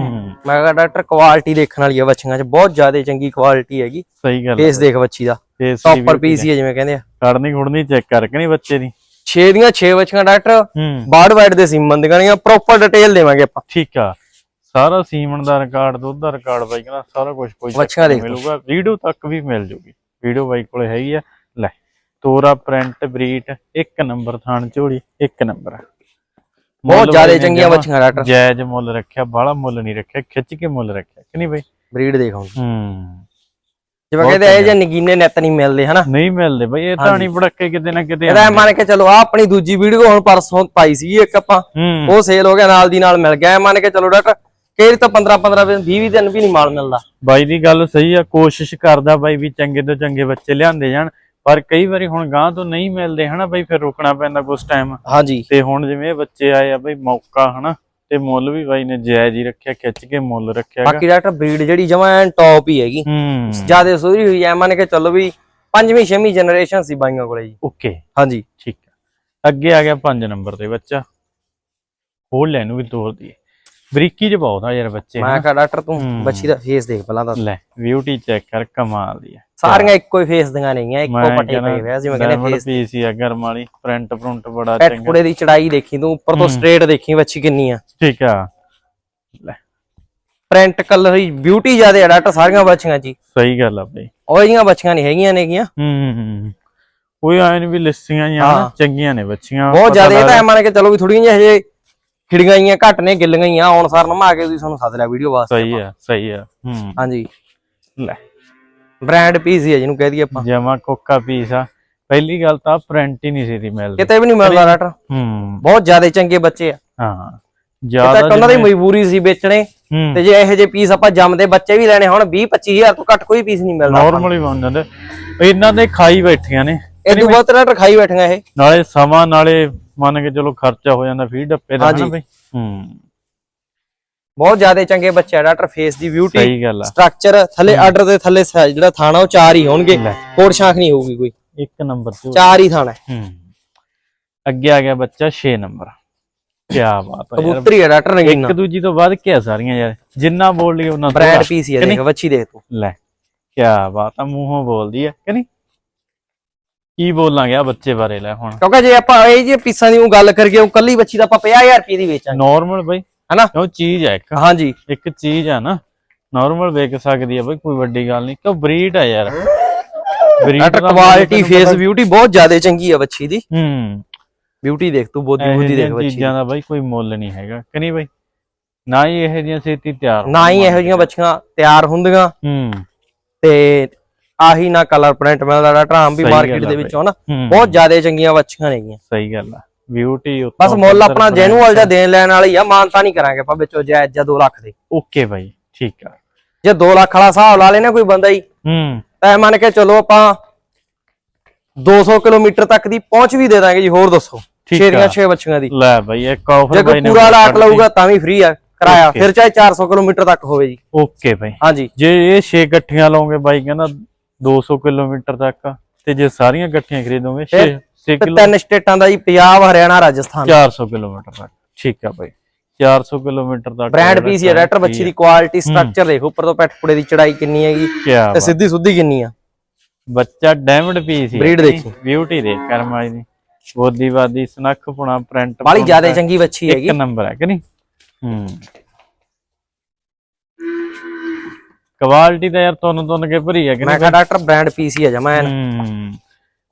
ਮੈਂ ਕਿਹਾ ਡਾਕਟਰ ਕੁਆਲਿਟੀ ਦੇਖਣ ਵਾਲੀ ਆ ਬੱਚੀਆਂ 'ਚ ਬਹੁਤ ਜ਼ਿਆਦਾ ਚੰਗੀ ਕੁਆਲਿਟੀ ਹੈਗੀ। ਸਹੀ ਗੱਲ ਫੇਸ ਦੇਖ ਬੱਚੀ ਦਾ। ਟੌਪਰ ਪੀਸ ਹੀ ਜਿਵੇਂ ਕਹਿੰਦੇ ਆ। ਖੜਨੀ ਖੁੜਨੀ ਚੈੱਕ ਕਰਕੇ ਨਹੀਂ ਬੱਚੇ ਦੀ। 6 ਦੀਆਂ 6 ਬੱਚੀਆਂ ਡਾਕਟਰ ਬਾਰਡ ਵਾਈਡ ਦੇ ਸੀਮਨ ਦੀਆਂ ਨੇ ਪ੍ਰੋਪਰ ਡਿਟੇਲ ਦੇਵਾਂਗੇ ਆਪਾਂ। ਠੀਕ ਆ। ਸਾਰਾ ਸੀਮਨ ਦਾ ਰਿਕਾਰਡ ਦੁੱਧ ਦਾ ਰਿਕਾਰਡ ਬਾਈ ਕਹਿੰਦਾ ਸਾਰਾ ਕੁਝ ਕੋਈ ਦੇਖ ਲਓ। ਮਿਲੂਗਾ। ਵੀਡੀਓ ਤੱਕ ਵੀ ਮਿਲ ਜੂਗੀ। ਵੀਡੀਓ ਬਾਈ ਕੋਲੇ ਹੈਗੀ ਆ। ਲੈ ਤੋਰਾ ਪ੍ਰਿੰਟ ਬਰੀਟ ਇੱਕ ਨੰਬਰ ਥਾਣ ਝੋਲੀ ਇੱਕ ਨੰਬਰ ਬਹੁਤ ਜ਼ਿਆਦਾ ਚੰਗੀਆਂ ਬੱਚੀਆਂ ਡਾਕਟਰ ਜਾਇਜ਼ ਮੁੱਲ ਰੱਖਿਆ ਬਾਹਲਾ ਮੁੱਲ ਨਹੀਂ ਰੱਖਿਆ ਖਿੱਚ ਕੇ ਮੁੱਲ ਰੱਖਿਆ ਕਿ ਨਹੀਂ ਬਾਈ? ਬਰੀਡ ਦੇਖੋ ਹੂੰ। ਜਿਵੇਂ ਕਹਿੰਦੇ ਇਹ ਜੇ ਨਗੀਨੇ ਨਿਤ ਨਹੀਂ ਮਿਲਦੇ ਹਨਾ? ਨਹੀਂ ਮਿਲਦੇ ਬਈ ਇਹ ਤਾਂ ਨਹੀਂ ਬੜਕੇ ਕਿਤੇ ਨਾ ਕਿਤੇ ਇਹਦਾ ਮੰਨ ਕੇ ਚਲੋ ਆ ਆਪਣੀ ਦੂਜੀ ਵੀਡੀਓ ਹੁਣ ਪਰਸੋਂ ਪਾਈ ਸੀ ਇੱਕ ਆਪਾਂ। ਉਹ ਸੇਲ ਹੋ ਗਿਆ ਨਾਲ ਦੀ ਨਾਲ ਮਿਲ ਗਿਆ। ਮੰਨ ਕੇ ਚਲੋ ਡਾਕਟਰ ਕਈ ਤਾਂ 15 15 20 20 ਦਿਨ ਵੀ ਨਹੀਂ ਮਾਲ ਮਿਲਦਾ। ਬਾਈ ਦੀ ਗੱਲ ਸਹੀ ਆ ਕੋਸ਼ਿਸ਼ ਕਰਦਾ ਬਾਈ ਵੀ ਚੰਗੇ ਤੋਂ ਚੰਗੇ ਬੱਚੇ ਲਿਆਂਦੇ ਜਾਣ। ਪਰ ਕਈ ਵਾਰੀ ਹੁਣ ਗਾਂ ਤੋਂ ਨਹੀਂ ਮਿਲਦੇ ਹਨਾ ਬਾਈ ਫਿਰ ਰੁਕਣਾ ਪੈਂਦਾ ਕੁਝ ਟਾਈਮ ਹਾਂਜੀ। ਤੇ ਹੁਣ ਜਿਵੇਂ ਇਹ ਬੱਚੇ ਆਏ ਆ ਬਈ ਮੌਕਾ ਹਨਾ ਤੇ ਮੁੱਲ ਵੀ ਬਾਈ ਨੇ ਜਾਇਜ਼ ਹੀ ਰੱਖਿਆ ਖਿੱਚ ਕੇ ਮੁੱਲ ਰੱਖਿਆ। ਬਾਕੀ ਡਾਕਟਰ ਬਰੀਡ ਜਿਹੜੀ ਜਮਾ ਐਨ ਟੌਪ ਹੀ ਹੈਗੀ। ਹੂੰ। ਜਿਆਦੇ ਸੋਹਰੀ ਹੋਈ ਐ ਮੰਨ ਕੇ ਚੱਲੋ ਵੀ ਪੰਜਵੀਂ ਛੇਵੀਂ ਜਨਰੇਸ਼ਨ ਸੀ ਬਾਈਆਂ ਕੋਲੇ ਜੀ। ਓਕੇ ਹਾਂਜੀ। ਠੀਕ ਆ। ਅੱਗੇ ਆ ਗਿਆ 5 ਨੰਬਰ ਤੇ ਬੱਚਾ। ਹੋਰ ਲੈ ਨੂੰ ਵੀ ਤੋਰ ਦੀ ਬਰੀਕੀ ਚ ਬਹੁਤ ਆ ਯਾਰ ਬੱਚੇ ਮੈਂ। ਕਿਹਾ ਡਾਕਟਰ ਤੂੰ। ਬੱਚੀ ਦਾ ਫੇਸ ਦੇਖ ਪਹਿਲਾਂ ਤਾਂ ਲੈ ਬਿਊਟੀ ਚੈੱਕ ਕਰ ਕਮਾਲ ਦੀ ਆ। ਸਾਰੀਆਂ ਇੱਕੋ ਹੀ ਫੇਸ ਦੀਆਂ ਨੇਗੀਆਂ ਇੱਕੋ ਪੱਟੇ ਪਏ ਹੋਏ ਆ ਜਿਵੇਂ ਕਹਿੰਦੇ ਫੇਸ ਪੀਸ ਹੀ ਆ ਗਰਮ ਵਾਲੀ ਪ੍ਰਿੰਟ ਪ੍ਰਿੰਟ ਬੜਾ ਚੰਗਾ। ਕੁੜੇ ਦੀ ਚੜਾਈ ਦੇਖੀ ਤੂੰ ਉੱਪਰ ਤੋਂ। ਸਟ੍ਰੇਟ ਦੇਖੀ ਬੱਚੀ ਕਿੰਨੀ ਆ। ਠੀਕ ਆ। ਲੈ। ਪ੍ਰਿੰਟ ਕਲਰ ਹੀ ਬਿਊਟੀ ਜ਼ਿਆਦੇ ਆ ਡਾਕਟਰ ਸਾਰੀਆਂ ਬੱਚੀਆਂ ਜੀ ਸਹੀ ਗੱਲ ਆ ਬਈ। ਉਹ ਜੀਆਂ ਬੱਚੀਆਂ ਨਹੀਂ ਹੈਗੀਆਂ ਨੇਗੀਆਂ। ਹੂੰ ਹੂੰ, ਕੋਈ ਆਏ ਨੀ ਵੀ ਲਿਸੀਆਂ ਜਾਂ। ਚੰਗੀਆਂ ਨੇ ਬੱਚੀਆਂ ਬਹੁਤ ਜ਼ਿਆਦਾ ਇਹ ਤਾਂ ਮੰਨ ਕੇ ਚਲੋ ਵੀ ਥੋੜੀਆਂ ਜਿਹੀਆਂ ਹਜੇ ਖਿੜੀਆਂ ਗਈਆਂ ਘੱਟ ਨੇ ਗਿੱਲੀਆਂ ਹੀ ਆ ਆਉਣ ਸਾਰ ਨਮਾ ਕੇ ਤੁਸੀਂ ਸਾਨੂੰ ਸੱਦ ਲਿਆ ਵੀਡੀਓ ਵਾਸਤੇ ਸਹੀ ਆ ਸਹੀ ਆ ਹੂੰ। ਹਾਂਜੀ। ਲੈ। ਬ੍ਰਾਂਡ ਪੀਸ ਹੀ ਆ ਜਿਹਨੂੰ ਕਹਿ ਦਈਏ ਆਪਾਂ। ਜਮਾ ਕੋਕਾ ਪੀਸ ਆ। ਪਹਿਲੀ ਗੱਲ ਤਾਂ ਪ੍ਰਿੰਟ ਹੀ ਨਹੀਂ ਸੀ ਦੀ ਮਿਲਦੀ। ਕਿਤੇ ਵੀ ਨਹੀਂ ਮਿਲਦਾ ਡਾਕਟਰ ਹੂੰ। ਬਹੁਤ ਜ਼ਿਆਦਾ ਚੰਗੇ ਬੱਚੇ ਆ। ਹਾਂ ਜ਼ਿਆਦਾ ਤਾਂ ਉਹਨਾਂ ਦੀ ਮਜਬੂਰੀ ਸੀ ਵੇਚਣੇ। ਹੂੰ। ਤੇ ਜੇ ਇਹੋ ਜਿਹੇ ਪੀਸ ਆਪਾਂ ਜੰਮਦੇ ਬੱਚੇ ਵੀ ਲੈਣੇ ਹੁਣ 20 25000 ਤੋਂ ਘੱਟ ਕੋਈ ਪੀਸ ਨਹੀਂ ਮਿਲਦਾ। ਨਾਰਮਲੀ ਬਣ ਜਾਂਦੇ। ਇਹਨਾਂ ਦੇ ਖਾਈ ਬੈਠੀਆਂ ਨੇ। ਇਹ ਤੋਂ ਬਹੁਤ ਤਰ੍ਹਾਂ ਖਾਈ ਬੈਠੀਆਂ ਇਹ। ਨਾਲੇ ਸਮਾਂ ਨਾਲੇ ਮੰਨ ਕੇ ਚਲੋ ਖਰਚਾ ਹੋ ਜਾਂਦਾ ਫੀਡ ਡੱਪੇ ਦਾ ਹਾਂਜੀ। ਬਈ। ਹੂੰ। ਬਹੁਤ ਜ਼ਿਆਦਾ ਚੰਗੇ ਬੱਚੇ ਆ ਡਾਕਟਰ ਫੇਸ ਦੀ ਬਿਊਟੀ ਸਹੀ ਗੱਲ ਆ। ਸਟਰਕਚਰ ਥੱਲੇ ਆਰਡਰ ਦੇ ਥੱਲੇ ਜਿਹੜਾ ਥਾਣਾ ਉਹ ਚਾਰ ਹੀ ਹੋਣਗੇ। ਕੋੜ ਸ਼ਾਖ ਨਹੀਂ ਹੋਊਗੀ ਕੋਈ। ਇੱਕ ਨੰਬਰ ਤੇ ਚਾਰ ਹੀ ਥਾਣਾ ਹੈ। ਅੱਗੇ ਆ ਗਿਆ ਬੱਚਾ 6 ਨੰਬਰ। ਕੀ ਬਾਤ ਹੈ ਕਬੂਤਰੀ ਹੈ ਡਾਕਟਰ ਨਗੀਨਾ ਇੱਕ ਦੂਜੀ ਤੋਂ ਵੱਧ ਕੇ ਆ ਸਾਰੀਆਂ ਯਾਰ। ਜਿੰਨਾ ਬੋਲ ਲਈ ਉਹਨਾਂ ਬ੍ਰਾਂਡ ਪੀਸ ਹੀ ਹੈ ਦੇਖ ਵੱਛੀ ਦੇਖ ਤੂੰ। ਲੈ ਕੀ ਬਾਤ ਆ ਮੂੰਹੋਂ ਬੋਲਦੀ ਹੈ ਕਿ ਨਹੀਂ? ਕੀ ਬੋਲਾਂਗੇ ਆ ਬੱਚੇ ਬਾਰੇ ਲੈ ਹੁਣ? ਕਿਉਂਕਿ ਜੇ ਆਪਾਂ ਇਹ ਜੇ ਪੀਸਾਂ ਦੀ ਉਹ ਗੱਲ ਕਰੀਏ ਉਹ ਕੱਲੀ ਬੱਚੀ ਦਾ ਆਪਾਂ 50000 ਰੁਪਏ ਦੀ ਵੇਚਾਂਗੇ। ਨਾਰਮਲ ਬਈ। ਹਨਾ? ਉਹ ਚੀਜ਼ ਹੈ ਇੱਕ। ਹਾਂਜੀ। ਇੱਕ ਚੀਜ਼ ਆ ਨਾ। ਨਾਰਮਲ ਵੇਚ ਸਕਦੀ ਆ ਬਈ ਕੋਈ ਵੱਡੀ ਗੱਲ ਨਹੀਂ। ਕਿਉਂ ਬਰੀਡ ਆ ਯਾਰ। ਬਰੀਡ ਕੁਆਲਿਟੀ ਫੇਸ ਬਿਊਟੀ ਬਹੁਤ ਜ਼ਿਆਦਾ ਚੰਗੀ ਹੈ ਬੱਚੀ ਦੀ। ਹੂੰ। ਬਿਊਟੀ ਦੇਖ ਤੂੰ ਬੋਦੀ ਇਹੋ ਬੋਦੀ ਦੇਖ ਬੱਚੀ ਚੀਜ਼ਾਂ ਦਾ ਬਈ ਕੋਈ ਮੁੱਲ ਨਹੀਂ ਹੈਗਾ। ਕਿ ਨਹੀਂ ਬਈ? ਨਾ ਹੀ ਇਹੋ ਜਿਹੀਆਂ ਛੇਤੀ ਤਿਆਰ ਨਾ ਹੀ ਇਹੋ ਜਿਹੀਆਂ ਬੱਚੀਆਂ ਤਿਆਰ ਹੁੰਦੀਆਂ। ਹੂੰ। ਤੇ ਆਹੀ ਨਾ ਕਲਰ ਪ੍ਰਿੰਟ ਮਿਲਦਾ ਡਾਕਟਰ ਆਮ ਵੀ ਮਾਰਕੀਟ ਦੇ। ਵਿੱਚੋਂ ਨਾ ਬਹੁਤ ਜ਼ਿਆਦਾ ਚੰਗੀਆਂ ਬੱਚੀਆਂ ਨੇਗੀਆਂ। ਸਹੀ ਗੱਲ ਆ। ਬਿਊਟੀ ਬਸ ਮੁੱਲ ਆਪਣਾ ਜੈਨੂਅਲ ਜਾਂ ਦੇਣ ਲੈਣ ਵਾਲੀ ਆ ਮਾਨਤਾ ਨਹੀਂ ਕਰਾਂਗੇ ਆਪਾਂ ਵਿੱਚੋਂ ਜਾਇਜ਼ ਜਾਂ 2 ਲੱਖ ਦੇ। ਓਕੇ ਬਾਈ ਠੀਕ ਆ। ਜੇ 2 ਲੱਖ ਵਾਲਾ ਹਿਸਾਬ ਲਾ ਲੈਣਾ ਕੋਈ ਬੰਦਾ ਹੀ ਹੂੰ। ਤਾਂ ਮੰਨ ਕੇ ਚਲੋ ਆਪਾਂ 200 ਕਿਲੋਮੀਟਰ ਤੱਕ ਦੀ ਪਹੁੰਚ ਵੀ ਦੇ ਦਾਂਗੇ ਜੀ ਹੋਰ ਦੱਸੋ। ਠੀਕ ਛੇ ਦੀਆਂ ਆ। 6 ਬੱਚੀਆਂ ਦੀ। ਲੈ ਬਾਈ ਇੱਕ ਆਫਰ ਜੇ ਬਾਈ ਨੇ ਪੂਰਾ ਕੱਢਤੀ। ਲਊਗਾ ਤਾਂ ਵੀ ਫ੍ਰੀ ਆ ਕਿਰਾਇਆ. ਫਿਰ ਚਾਹੇ 400 ਕਿਲੋਮੀਟਰ ਤੱਕ ਹੋਵੇ ਜੀ। ਓਕੇ ਬਾਈ। ਹਾਂਜੀ। ਜੇ ਇਹ 6 ਇਕੱਠੀਆਂ ਲਓਗੇ ਬਾਈ ਕਹਿੰਦਾ 200 ਕਿਲੋਮੀਟਰ ਤੱਕ ਤੇ ਜੇ ਸਾਰੀਆਂ ਇਕੱਠੀਆਂ ਖਰੀਦੋਗੇ 6 6 ਤੇ ਕਿਲੋ ਤਿੰਨ ਸਟੇਟਾਂ ਦਾ ਜੀ ਪੰਜਾਬ ਹਰਿਆਣਾ ਰਾਜਸਥਾਨ। 400 ਕਿਲੋਮੀਟਰ ਤੱਕ। ਠੀਕ ਆ ਬਾਈ। 400 ਕਿਲੋਮੀਟਰ ਤੱਕ ਬ੍ਰਾਂਡ ਪੀਸ ਹੀ ਰੈਟਰ ਬੱਚੀ ਦੀ ਕੁਆਲਿਟੀ ਸਟਰਕਚਰ ਦੇਖੋ ਉੱਪਰ ਤੋਂ ਪੈਟ ਪੁੜੇ ਦੀ ਚੜਾਈ ਕਿੰਨੀ ਹੈਗੀ ਤੇ ਸਿੱਧੀ ਸੁੱਧੀ ਕਿੰਨੀ ਆ? ਬੱਚਾ ਡਾਇਮੰਡ ਪੀਸ ਹੀ Breed ਦੇਖੀ। ਬਿਊਟੀ ਦੇ ਕਰਮਾਈ ਦੀ। ਬੋਦੀ ਬਾਦੀ ਸਨੱਖ ਪੁਣਾ ਪ੍ਰਿੰਟ ਬਾਲੀ ਜ਼ਿਆਦਾ ਚੰਗੀ ਬੱਚੀ ਹੈਗੀ। ਇੱਕ ਨੰਬਰ ਹੈ ਕਿ ਨਹੀਂ? ਹੂੰ। ਕੁਆਲਿਟੀ ਤਾਂ ਯਾਰ ਤੁਹਾਨੂੰ ਤੁਹਾਨੂੰ ਕੇ ਭਰੀ ਹੈ ਕਿ ਮੈਂ ਕਿਹਾ ਡਾਕਟਰ ਬ੍ਰਾਂਡ ਪੀਸ ਹੀ ਆ ਜਮਾ ਐਨ। ਹੂੰ।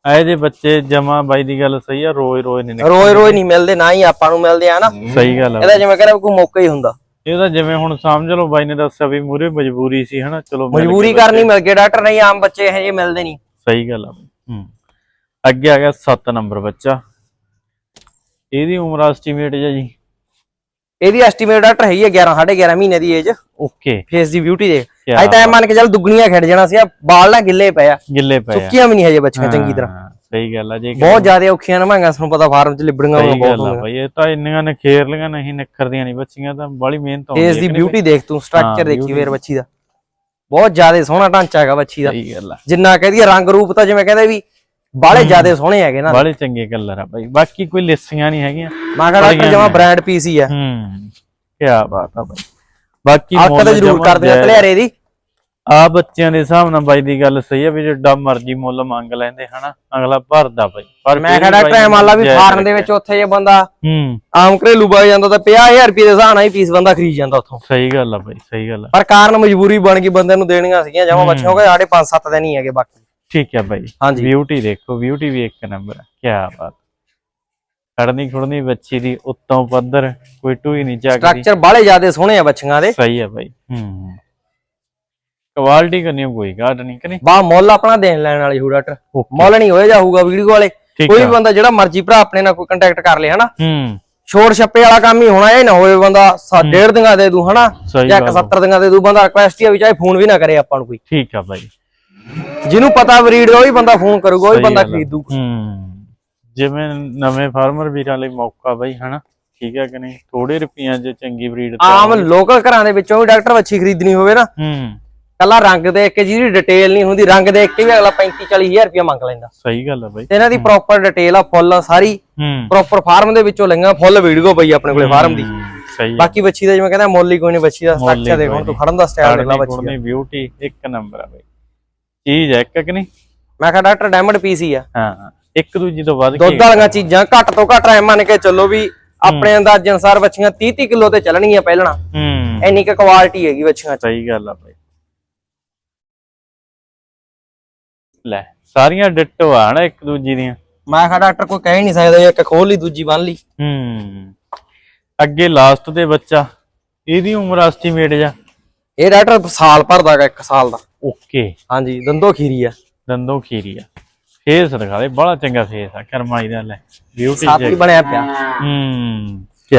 ਆਏ ਜੇ ਬੱਚੇ ਜਮਾ ਬਾਈ ਦੀ ਗੱਲ ਸਹੀ ਆ ਰੋਜ਼ ਰੋਜ਼ ਨਹੀਂ। ਰੋਜ਼ ਰੋਜ਼ ਨਹੀਂ ਮਿਲਦੇ ਨਾ ਹੀ ਆਪਾਂ ਨੂੰ ਮਿਲਦੇ ਆ ਨਾ। ਸਹੀ ਗੱਲ ਆ। ਇਹਦਾ ਜਿਵੇਂ ਕਹਿੰਦਾ ਕੋਈ ਮੌਕਾ ਹੀ ਹੁੰਦਾ। ਇਹ ਤਾਂ ਜਿਵੇਂ ਹੁਣ ਸਮਝ ਲਓ ਬਾਈ ਨੇ ਦੱਸਿਆ ਵੀ ਮੂਰੇ ਮਜਬੂਰੀ ਸੀ ਹਨਾ? ਚਲੋ ਮਜਬੂਰੀ। ਕਰਨੀ ਮਿਲ ਗਏ ਡਾਕਟਰ ਨਹੀਂ ਆਮ ਬੱਚੇ ਇਹ ਜੇ ਮਿਲਦੇ ਨਹੀਂ। ਸਹੀ ਗੱਲ ਆ। ਹੂੰ। ਅੱਗੇ ਆ ਗਿਆ 7 ਨੰਬਰ ਬੱਚਾ। ਇਹਦੀ ਉਮਰ ਐਸਟੀਮੇਟ ਜੀ। ਇਹਦੀ ਐਸਟੀਮੇਟ ਡਾਕਟਰ ਹੈਗੀ ਆ 11 11.5 ਮਹੀਨੇ ਦੀ ਏਜ ਓਕੇ ਫੇਸ ਦੀ ਬਿਊਟੀ ਦੇਖ। ਅੱਜ ਤਾਂ ਮੰਨ ਕੇ ਚੱਲ ਦੁੱਗਣੀਆਂ ਖਿੜ ਜਾਣਾ ਸੀ ਆ ਬਾਲ ਨਾ ਗਿੱਲੇ ਪਏ ਆ। ਗਿੱਲੇ ਪਏ ਸੁੱਕੀਆਂ ਵੀ ਨਹੀਂ ਹਜੇ ਬੱਚੀਆਂ ਚੰਗੀ ਤਰ੍ਹਾਂ। ਸਹੀ ਗੱਲ ਆ ਜੀ ਬਹੁਤ ਜ਼ਿਆਦਾ ਔਖੀਆਂ ਨਾ ਮੰਗਾ ਤੁਹਾਨੂੰ ਪਤਾ ਫਾਰਮ 'ਚ ਲਿਬੜੀਆਂ ਬਹੁਤ ਹੁੰਦੀਆਂ ਬਾਈ ਇਹ ਤਾਂ ਇੰਨੀਆਂ ਨੇ ਖੇਰ ਲੀਆਂ ਨਹੀਂ ਨਿਖਰਦੀਆਂ ਨਹੀਂ ਬੱਚੀਆਂ ਤਾਂ ਬੜੀ ਮਿਹਨਤ ਆਉਂਦੀ ਹੈ ਦੀ ਕਿ ਨਹੀਂ ਬਿਊਟੀ ਦੇਖ ਤੂੰ ਸਟਰਕਚਰ ਦੇਖੀ ਫੇਰ ਬੱਚੀ ਦਾ। ਬਹੁਤ ਜ਼ਿਆਦਾ ਸੋਹਣਾ ਢਾਂਚਾ ਹੈਗਾ ਬੱਚੀ ਦਾ। ਸਹੀ ਗੱਲ ਆ। ਜਿੰਨਾ ਕਹਦੀ ਰੰਗ ਰੂਪ ਤਾਂ ਜਿਵੇਂ ਕਹਿੰਦੇ ਵੀ ਬਾਹਲੇ ਜ਼ਿਆਦਾ ਸੋਹਣੇ ਹੈਗੇ ਨਾ। ਬੜੇ ਚੰਗੇ ਕਲਰ ਆ ਬਾਈ ਬਾਕੀ ਕੋਈ ਲਿਸੀਆਂ ਨਹੀਂ ਹੈਗੀਆਂ। ਮੈਂ ਕਿਹਾ ਡਾਕਟਰ ਜਮਾ ਬ੍ਰਾਂਡ ਪੀਸ ਹੀ ਆ। ਹੂੰ ਕੀ ਬਾਤ ਆ ਬਾਈ। ਬਾਕੀ ਤਾਂ ਮੁੱਲ ਜ਼ਰੂਰ ਜਮਾਂ ਕਰਦੇ ਆ ਜਾਇਜ਼- ਕਲਿਆਰੇ ਦੀ? ਆ ਬੱਚਿਆਂ ਦੇ ਹਿਸਾਬ ਨਾਲ ਬਾਈ ਦੀ ਗੱਲ ਸਹੀ ਆ ਵੀ ਜਿੱਡਾ ਮਰਜ਼ੀ ਮੁੱਲ ਮੰਗ ਲੈਂਦੇ ਹਨਾ? ਅਗਲਾ ਭਰਦਾ ਬਾਈ। ਪਰ ਮੈਂ ਫਿਰ ਕਿਹਾ ਡਾਕਟਰ ਐ ਮੰਨ ਲਾ ਵੀ ਜਾਇਜ਼ ਫਾਰਮ ਦੇ ਵਿੱਚ ਉੱਥੇ ਜੇ ਬੰਦਾ ਹੂੰ। ਆਮ ਘਰੇਲੂ ਬਾਈ ਜਾਂਦਾ ਤਾਂ 50000 ਰੁਪਏ ਦੇ ਹਿਸਾਬ ਨਾਲ ਹੀ ਪੀਸ ਬੰਦਾ ਖਰੀਦ ਜਾਂਦਾ ਉੱਥੋਂ। ਸਹੀ ਗੱਲ ਆ ਬਾਈ ਸਹੀ ਗੱਲ ਆ। ਪਰ ਕਾਰਨ ਮਜਬੂਰੀ ਬਣ ਗਈ ਬੰਦੇ ਨੂੰ ਦੇਣੀਆਂ ਸੀਗੀਆਂ ਜਮਾ ਬੱਚੇ ਹੋ ਗਏ ਸਾਡੇ 5-7 ਦਿਨ ਹੀ ਹੈਗੇ ਬਾਕੀ। ਠੀਕ ਹੈ ਬਾਈ। ਹਾਂਜੀ। ਬਿਊਟੀ ਦੇਖੋ ਬਿਊਟੀ ਵੀ ਇੱਕ ਨੰਬਰ ਹੈ ਕੀ ਬਾਤ ਖੜਨੀ ਖੁੜਨੀ ਬੱਚੀ ਦੀ ਉੱਤੋਂ ਪੱਧਰ ਕੋਈ ਟੂਈ ਨਹੀਂ ਚੱਕਦੀ ਸਟਰਕਚਰ ਬਾਹਲੇ ਜ਼ਿਆਦਾ ਸੋਹਣੇ ਆ ਬੱਚੀਆਂ ਦੇ। ਸਹੀ ਹੈ ਬਾਈ। ਹੂੰ ਕੁਆਲਿਟੀ ਕਰਨੀ ਕੋਈ ਗਾਡ ਨਹੀਂ ਕਿ ਨਹੀਂ? ਬਾ ਮੁੱਲ ਆਪਣਾ ਦੇਣ ਲੈਣ ਵਾਲੀ ਹੋ ਡਾਕਟਰ। ਮੁੱਲ ਨਹੀਂ ਹੋਏ ਜਾਊਗਾ ਵੀਡੀਓ ਵਾਲੇ। ਕੋਈ ਆ। ਬੰਦਾ ਜਿਹੜਾ ਮਰਜ਼ੀ ਭਰਾ ਆਪਣੇ ਨਾਲ ਕੋਈ ਕੰਟੈਕਟ ਕਰ ਲੇ ਹਨਾ? ਹੂੰ। ਛੋੜ ਛੱਪੇ ਵਾਲਾ ਕੰਮ ਹੀ ਹੋਣਾ ਇਹ ਨਾ ਹੋਵੇ ਬੰਦਾ ਸਾ ਡੇਢ ਦੀਆਂ ਦੇ ਦੂ ਹਨਾ? ਜਾਂ ਗੱਲ ਆ। 70 ਦੀਆਂ ਦੇ ਦੂ ਬੰਦਾ ਰਿਕੁਐਸਟ ਹੀ ਆ ਵੀ ਚਾਹੇ ਫੋਨ ਵੀ ਨਾ ਕਰੇ ਆਪਾਂ ਨੂੰ ਕੋਈ। ਠੀਕ ਆ ਬਾਈ। ਜਿਹਨੂੰ ਪਤਾ ਬਰੀਡ ਉਹ ਹੀ ਬੰਦਾ ਫੋਨ ਕਰੂਗਾ ਉਹ ਹੀ ਬੰਦਾ ਗੱਲ ਆ। ਖਰੀਦੂ। ਹੂੰ। ਜਿਵੇਂ ਨਵੇਂ ਫਾਰਮਰ ਵੀਰਾਂ ਲਈ ਮੌਕਾ ਬਾਈ ਹਨਾ? ਠੀਕ ਹੈ ਕਿ ਨਹੀਂ? ਥੋੜੇ ਰੁਪਈਆਂ 'ਚ ਚੰਗੀ ਬਰੀਡ ਆਮ ਲੋਕਲ ਘਰਾਂ ਦੇ ਵਿੱਚੋਂ ਵੀ ਡਾਕਟਰ ਵੱਛੀ ਖਰੀਦਣੀ ਹੋਵੇ ਨਾ। ਹੂੰ। ਕੱਲਾ ਰੰਗ ਦੇਖ ਕੇ ਜਿਹਦੀ ਡਿਟੇਲ ਨਹੀਂ ਹੁੰਦੀ ਰੰਗ ਦੇਖ ਕੇ ਵੀ ਅਗਲਾ 35 40000 ਰੁਪਏ ਮੰਗ ਲੈਂਦਾ। ਸਹੀ ਗੱਲ ਆ ਬਾਈ। ਇਹਨਾਂ ਦੀ ਪ੍ਰੋਪਰ ਡਿਟੇਲ ਆ ਫੁੱਲ ਸਾਰੀ। ਪ੍ਰੋਪਰ ਫਾਰਮ ਦੇ ਵਿੱਚੋਂ ਲਈਆਂ ਫੁੱਲ ਵੀਡੀਓ ਪਈ ਆਪਣੇ ਕੋਲੇ ਫਾਰਮ ਦੀ। ਸਹੀ ਬਾਕੀ ਬੱਚੀ ਦਾ ਜਿਵੇਂ ਕਹਿੰਦਾ ਮੁੱਲ ਹੀ ਕੋਈ ਨਹੀਂ ਬੱਚੀ ਦਾ ਸਟਰਕਚਰ ਦੇਖ ਤੂੰ ਖੜਨ ਦਾ ਸਟਾਈਲ ਦੇਖ ਲੈ ਬੱਚੀ ਦਾ। ਬਿਊਟੀ ਇੱਕ ਨੰਬਰ ਆ ਬਾਈ। ਚੀਜ਼ ਹੈ ਇੱਕ ਕਿ ਨਹੀਂ? ਮੈਂ ਕਿਹਾ ਡਾਕਟਰ ਡਾਇਮੰਡ ਪੀਸ ਹੀ ਆ। ਹਾਂ। ਇੱਕ ਦੂਜੀ ਤੋਂ ਵੱਧ ਕੇ ਦੁੱਧ ਵਾਲੀਆਂ ਚੀਜ਼ਾਂ ਘੱਟ ਤੋਂ ਘੱਟ ਐ ਮੰਨ ਕੇ ਚੱਲੋ ਵੀ ਆਪਣੇ ਅੰਦਾਜ਼ੇ ਅਨਸਾਰ ਬੱਚੀਆਂ 30 30 ਕਿਲੋ ਤੇ ਚੱਲਣਗੀਆਂ ਪਹਿਲਣਾ ਹੂੰ। ਇੰਨੀ ਕੁ ਕੁਆਲਿਟੀ ਹੈਗੀ ਬੱਚੀਆਂ 'ਚ। ਸਹੀ ਗੱਲ ਆ ਬਾਈ। ਲੈ ਸਾਰੀਆਂ ਡਿੱਟੋ ਆ ਨਾ ਇੱਕ ਦੂਜੀ ਦੀਆਂ। ਮੈਂ ਕਿਹਾ ਡਾਕਟਰ ਕੋਈ ਕਹਿ ਨਹੀਂ ਸਕਦਾ ਇੱਕ ਖੋਲ ਲਈ ਦੂਜੀ ਬੰਨ ਲਈ। ਹੂੰ। ਅੱਗੇ ਲਾਸਟ ਤੇ ਬੱਚਾ ਇਹਦੀ ਉਮਰ ਐਸਟੀਮੇਟ ਜਾ? ਇਹ ਡਾਕਟਰ ਸਾਲ ਭਰ ਦਾ ਗਾ, ਇੱਕ ਸਾਲ ਦਾ। ਓਕੇ। ਹਾਂਜੀ ਦੰਦੋ ਖੀਰੀ ਆ। ਦੰਦੋ ਖੀਰੀ ਆ। ਫੇਸ ਦਿਖਾ ਦੇ ਬੜਾ ਚੰਗਾ ਫੇਸ ਆ ਕਰਮਾਈ ਦਾ ਲੈ ਬਿਊਟੀ ਸਾਥੀ ਬਣਿਆ ਪਿਆ। ਹੂੰ ਕੀ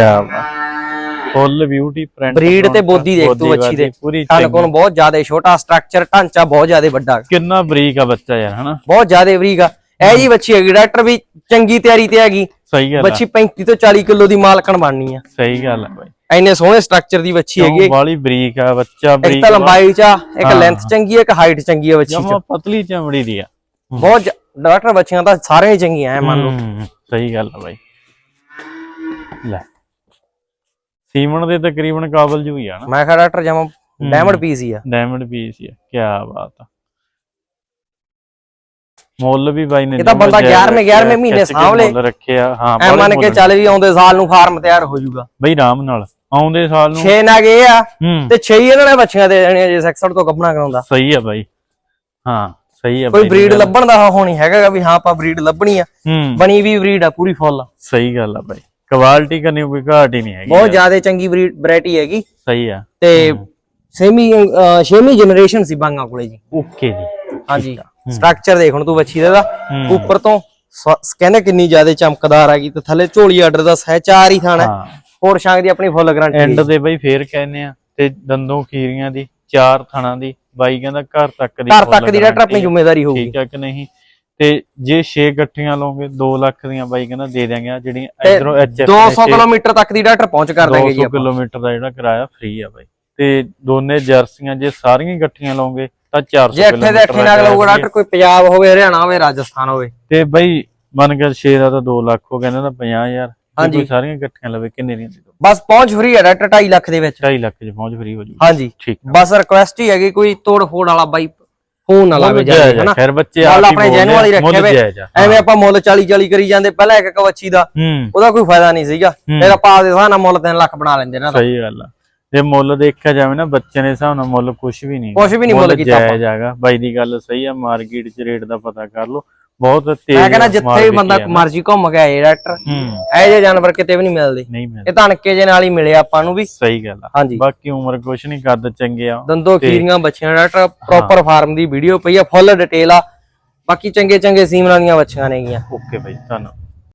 ਫੁੱਲ ਬਿਊਟੀ ਪ੍ਰਿੰਟ ਬਰੀਡ ਤੇ ਬੋਦੀ ਦੇਖ ਤੂੰ ਬੱਚੀ ਦੇ। ਕੰਨ। ਕੋਨ ਬਹੁਤ ਜ਼ਿਆਦਾ ਛੋਟਾ ਸਟਰਕਚਰ ਢਾਂਚਾ ਬਹੁਤ ਜ਼ਿਆਦਾ ਵੱਡਾ। ਕਿੰਨਾ ਬਰੀਕ ਆ ਬੱਚਾ ਯਾਰ ਹਨਾ? ਬਹੁਤ ਜ਼ਿਆਦਾ ਬਰੀਕ ਆ। ਇਹ ਜੀ ਬੱਚੀ ਹੈਗੀ ਡਾਕਟਰ ਵੀ ਚੰਗੀ ਤਿਆਰੀ ਤੇ ਹੈਗੀ। ਸਹੀ ਗੱਲ ਆ। ਬੱਚੀ 35 ਤੋਂ 40 ਕਿਲੋ ਦੀ ਮਾਲਕਣ ਬਣਨੀ ਆ। ਸਹੀ ਗੱਲ ਆ ਬਾਈ। ਐਨੇ ਸੋਹਣੇ ਸਟਰਕਚਰ ਦੀ ਬੱਚੀ ਹੈਗੀ। ਬਾਲੀ ਬਰੀਕ ਆ ਬੱਚਾ ਇੱਕ ਬਰੀਕ ਤਾਂ ਲੰਬਾਈ ਚ ਆ, ਇੱਕ ਹਾਂ। ਲੈਂਥ ਚੰਗੀ ਹੈ ਇੱਕ ਹਾਈਟ ਚੰਗੀ ਹੈ ਬੱਚੀ ਚ। ਪਤਲੀ ਚਮੜੀ ਦੀ ਆ। ਬਹੁਤ ਡਾਕਟਰ ਬੱਚੀਆਂ ਤਾਂ ਸਾਰੇ ਹੀ ਚੰਗੀਆਂ ਐ ਮੰਨ ਲਓ। ਹੂੰ, ਸਹੀ ਗੱਲ ਆ ਬਾਈ। ਲੈ ਸੀਮਨ ਦੇ ਤਕਰੀਬਨ ਕਾਬਲ ਜੂ ਹੀ ਆ ਨਾ। ਮੈਂ ਕਿਹਾ ਡਾਕਟਰ ਜਮਾ ਡਾਇਮੰਡ ਪੀਸ ਹੀ ਆ। ਡਾਇਮੰਡ ਪੀਸ ਹੀ ਆ ਕੀ ਬਾਤ ਆ। ਮੁੱਲ ਵੀ ਬਾਈ ਨੇ ਇਹ ਤਾਂ ਜਮਾਂ ਬੰਦਾ ਜਾਇਜ਼ 11ਵੇਂ ਰੱਖਿਆ, 11ਵੇਂ ਮਹੀਨੇ ਖਿੱਚ ਕੇ ਸਾਂਭ ਲੇ। ਮੁੱਲ ਰੱਖਿਆ ਹਾਂ ਐ ਮੰਨ ਕੇ ਚੱਲ ਵੀ ਆਉਂਦੇ ਸਾਲ ਨੂੰ ਫਾਰਮ ਤਿਆਰ ਹੋ ਜਾਊਗਾ ਬਈ ਆਰਾਮ ਨਾਲ ਆਉਂਦੇ ਸਾਲ ਨੂੰ। 6 ਨਗ ਇਹ ਆ ਹੂੰ। ਤੇ 6 ਇਹਨਾਂ ਨੇ ਬੱਚੀਆਂ ਦੇ ਦੇਣੀਆਂ ਜੇ 66 ਤੋਂ ਗੱਭਣਾ ਕਰਾਉਂਦਾ। ਸਹੀ ਆ ਬਾਈ ਹਾਂ। ਸਹੀ ਆ ਕੋਈ ਬਰੀਡ ਲੱਭਣ ਦਾ ਉਹ ਨਹੀਂ ਹੈਗਾ ਗਾ ਵੀ ਹਾਂ ਆਪਾਂ ਬਰੀਡ ਲੱਭਣੀ ਆ। ਹੂੰ। ਬਣੀ ਵੀ ਬਰੀਡ ਆ ਪੂਰੀ ਫੁੱਲ ਸਹੀ ਗੱਲ ਆ ਬਾਈ। ਕੁਆਲਿਟੀ ਕਰਨੀ ਕੋਈ ਘਾਟ ਹੀ ਨਹੀਂ ਹੈਗੀ ਬਹੁਤ ਜ਼ਿਆਦਾ ਚੰਗੀ ਬਰੀਡ ਵੈਰਾਈਟੀ ਹੈਗੀ। ਸਹੀ ਆ। ਤੇ ਸੇਮੀ ਛੇਵੀਂ ਜਨਰੇਸ਼ਨ ਸੀ ਬਾਂਗਾ ਕੋਲੇ ਜੀ। ਓਕੇ ਜੀ। ਹਾਂਜੀ। ਸਟਰਕਚਰ ਦੇਖ ਹੁਣ ਤੂੰ ਬੱਚੀ ਦਾ ਹੂੰ। ਉੱਪਰ ਤੋਂ ਕਹਿੰਦੇ ਕਿੰਨੀ ਜ਼ਿਆਦਾ ਚਮਕਦਾਰ ਹੈਗੀ ਤੇ ਥੱਲੇ ਝੋਲੀ ਆਰਡਰ ਦਾ ਸਹਿ ਚਾਰ ਹੀ ਥਾਣਾ ਹਾਂ। ਹੋਰ ਸ਼ਾਂਗ ਦੀ ਆਪਣੀ ਫੁੱਲ ਗਾਰੰਟੀ ਐਂਡ ਦੇ ਬਈ ਫੇਰ ਕਹਿੰਦੇ ਆ ਤੇ ਦੰਦੋਂ ਖੀਰੀਆਂ ਦੀ ਚਾਰ ਥਣਾ ਦੀ। ਬਾਈ ਕਹਿੰਦਾ ਘਰ ਤੱਕ ਦੀ ਘਰ ਤੱਕ ਦੀ ਡਾਕਟਰ ਆਪਣੀ। ਜ਼ਿੰਮੇਵਾਰੀ ਹੋਊਗੀ। ਠੀਕ ਆ ਕਿ ਨਹੀਂ? ਤੇ ਜੇ 6 ਇਕੱਠੀਆਂ ਲਓਗੇ 2 ਲੱਖ ਦੀਆਂ ਬਾਈ ਕਹਿੰਦਾ ਦੇ ਦਿਆਂਗੇ ਜਿਹੜੀਆਂ ਇਧਰੋਂ ਐਚ 200 ਕਿਲੋਮੀਟਰ ਤੱਕ ਦੀ ਡਾਕਟਰ ਪਹੁੰਚ ਕਰ ਦਾਂਗੇ ਜੀ 200 ਆਪਾਂ ਕਿਲੋਮੀਟਰ ਦਾ ਜਿਹੜਾ ਕਿਰਾਇਆ ਫ੍ਰੀ ਆ ਬਾਈ। ਤੇ ਦੋਨੇ ਜਰਸੀਆਂ ਜੇ ਸਾਰੀਆਂ ਇਕੱਠੀਆਂ ਲਓਗੇ ਤਾਂ 400 ਜੇ ਅੱਠੇ ਦੇ ਅੱਠੇ ਨਾਲ ਲਊਗਾ ਡਾਕਟਰ ਕੋਈ ਪੰਜਾਬ ਹੋਵੇ ਹਰਿਆਣਾ ਹੋਵੇ ਰਾਜਸਥਾਨ ਹੋਵੇ। ਤੇ ਬਾਈ ਮੰਨ ਕੇ ਸ਼ੇਰ ਦਾ ਤਾਂ 2 ਲੱਖ ਹੋ ਗਿਆ ਨਾ 50000 ਜੇ ਹਾਂਜੀ। ਕੋਈ ਸਾਰੀਆਂ ਇਕੱਠੀਆਂ ਲਵੇ ਕਿੰਨੇ ਦੀਆਂ ਦੇ ਦੋ ਬਸ ਪਹੁੰਚ ਫਰੀ ਹੈ ਡਾਕਟਰ 2.5 ਲੱਖ ਦੇ ਵਿੱਚ। 2.5 ਲੱਖ ਚ ਪਹੁੰਚ ਫ੍ਰੀ ਹੋ ਜੂ ਹਾਂਜੀ। ਠੀਕ ਬਸ ਰਿਕੁਐਸਟ ਹੀ ਹੈਗੀ ਕੋਈ ਤੋੜ ਫੋੜ ਵਾਲਾ ਬਾਈ ਫੋਨ ਨਾ ਲਾਵੇ ਜਾਏ ਹਨਾ? ਖੈਰ ਬੱਚੇ ਆਪ ਆਪਣੇ ਜੈਨੂਅਲ ਹੀ ਆ, ਰੱਖੇ ਮੁੱਲ ਵੇ। ਐਵੇਂ ਆਪਾਂ ਮੁੱਲ 40 40 ਕਰੀ ਜਾਂਦੇ ਪਹਿਲਾਂ ਇੱਕ ਵੱਛੀ ਦਾ ਉਹਦਾ ਕੋਈ ਫਾਇਦਾ ਨਹੀਂ ਸੀਗਾ। ਫਿਰ ਆਪਾਂ ਆਪਦੇ ਹਿਸਾਬ ਨਾਲ ਮੁੱਲ 3 ਲੱਖ ਬਣਾ ਲੈਂਦੇ ਨਾ ਸਹੀ ਗੱਲ ਆ। ਜੇ ਮੁੱਲ ਦੇਖਿਆ ਜਾਵੇ ਨਾ ਬੱਚੇ ਦੇ ਹਿਸਾਬ ਨਾਲ ਮੁੱਲ ਕੁਝ ਵੀ ਨਹੀਂ ਕੁਛ ਵੀ ਨੀ ਮੁੱਲ ਕੀਤਾ ਆਪਾਂ। ਹੈਗਾ। ਬਾਈ ਦੀ ਗੱਲ ਸਹੀ ਆ ਮਾਰਕੀਟ 'ਚ ਰੇਟ ਦਾ ਪਤਾ ਕਰ ਲਓ। ਬਹੁਤ ਤੇਜ਼ ਮੈਂ ਕਹਿੰਦਾ ਜਿੱਥੇ ਵੀ ਬੰਦਾ। ਮਰਜ਼ੀ ਘੁੰਮ ਗਿਆ ਇਹ ਡਾਕਟਰ। ਇਹ ਜਿਹੇ ਜਾਨਵਰ ਕਿਤੇ ਵੀ ਨਹੀਂ ਮਿਲਦੇ। ਨਹੀਂ ਮਿਲਦਾ। ਇਹ ਤਾਂ ਅਣਕੇ ਜੇ ਨਾਲ ਹੀ ਮਿਲੇ ਆਪਾਂ ਨੂੰ ਵੀ। ਸਹੀ ਗੱਲ ਆ। ਹਾਂਜੀ। ਬਾਕੀ ਉਮਰ ਕੁਛ ਨਹੀਂ ਕਰਦ ਚੰਗੇ ਆ। ਦੰਦੋ ਖੀਰੀਆਂ ਬੱਚੀਆਂ ਡਾਕਟਰ ਪ੍ਰੋਪਰ ਫਾਰਮ ਦੀ ਵੀਡੀਓ ਪਈ ਆ ਫੁੱਲ ਡਿਟੇਲ ਆ। ਬਾਕੀ ਚੰਗੇ ਚੰਗੇ ਸੀਮਨਾਂ ਦੀਆਂ ਬੱਚੀਆਂ ਨੇਗੀਆਂ। ਓਕੇ ਬਾਈ ਧੰਨਵਾਦ।